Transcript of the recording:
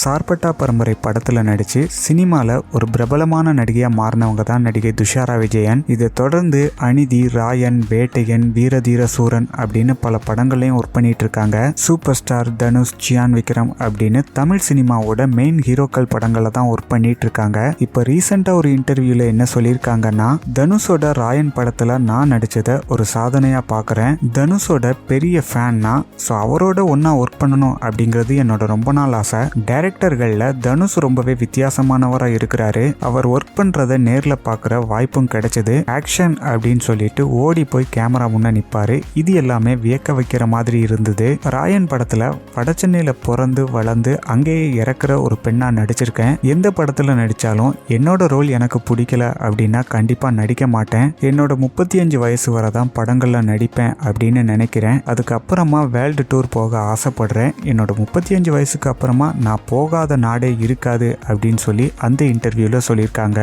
சார்பட்டா பரம்பரை படத்துல நடிச்சு சினிமால ஒரு பிரபலமான நடிகையா மாறினவங்க தான் நடிகை துஷாரா விஜயன். இதை தொடர்ந்து அனிதி ராயன் வேட்டையன் வீரதீர சூரன் அப்படின்னு பல படங்களையும் ஒர்க் பண்ணிட்டு இருக்காங்க. சூப்பர் ஸ்டார் தனுஷ் ஜியான் விக்ரம் அப்படின்னு தமிழ் சினிமாவோட மெயின் ஹீரோக்கள் படங்களை தான் ஒர்க் பண்ணிட்டு இருக்காங்க. இப்போ ரீசெண்டா ஒரு இன்டர்வியூல என்ன சொல்லியிருக்காங்கன்னா தனுஷோட ராயன் படத்துல நான் நடிச்சதை ஒரு சாதனையா பார்க்குறேன் தனுஷோட பெரிய ஃபேன்னா ஸோ அவரோட ஒன்றா ஒர்க் பண்ணணும் அப்படிங்கிறது என்னோட ரொம்ப நாள் ஆசை. கேரக்டர்களில் தனுஷ் ரொம்பவே வித்தியாசமானவராக இருக்கிறாரு. அவர் ஒர்க் பண்ணுறத நேரில் பார்க்குற வாய்ப்பும் கிடைச்சது. ஆக்ஷன் அப்படின்னு சொல்லிட்டு ஓடி போய் கேமரா முன்னே நிற்பாரு இது எல்லாமே வியக்க வைக்கிற மாதிரி இருந்தது. ராயன் படத்தில் வடச்சென்னையில் பிறந்து வளர்ந்து அங்கேயே இறக்குற ஒரு பெண்ணாக நடிச்சிருக்கேன். எந்த படத்தில் நடித்தாலும் என்னோட ரோல் எனக்கு பிடிக்கல அப்படின்னா கண்டிப்பாக நடிக்க மாட்டேன். என்னோட முப்பத்தி அஞ்சு வயசு வரை தான் படங்களில் நடிப்பேன் அப்படின்னு நினைக்கிறேன். அதுக்கப்புறமா வேர்ல்டு டூர் போக ஆசைப்படுறேன். என்னோட முப்பத்தி அஞ்சு வயசுக்கு அப்புறமா நான் போகாத நாடே இருக்காது அப்படின்னு சொல்லி அந்த இன்டர்வியூவில் சொல்லியிருக்காங்க.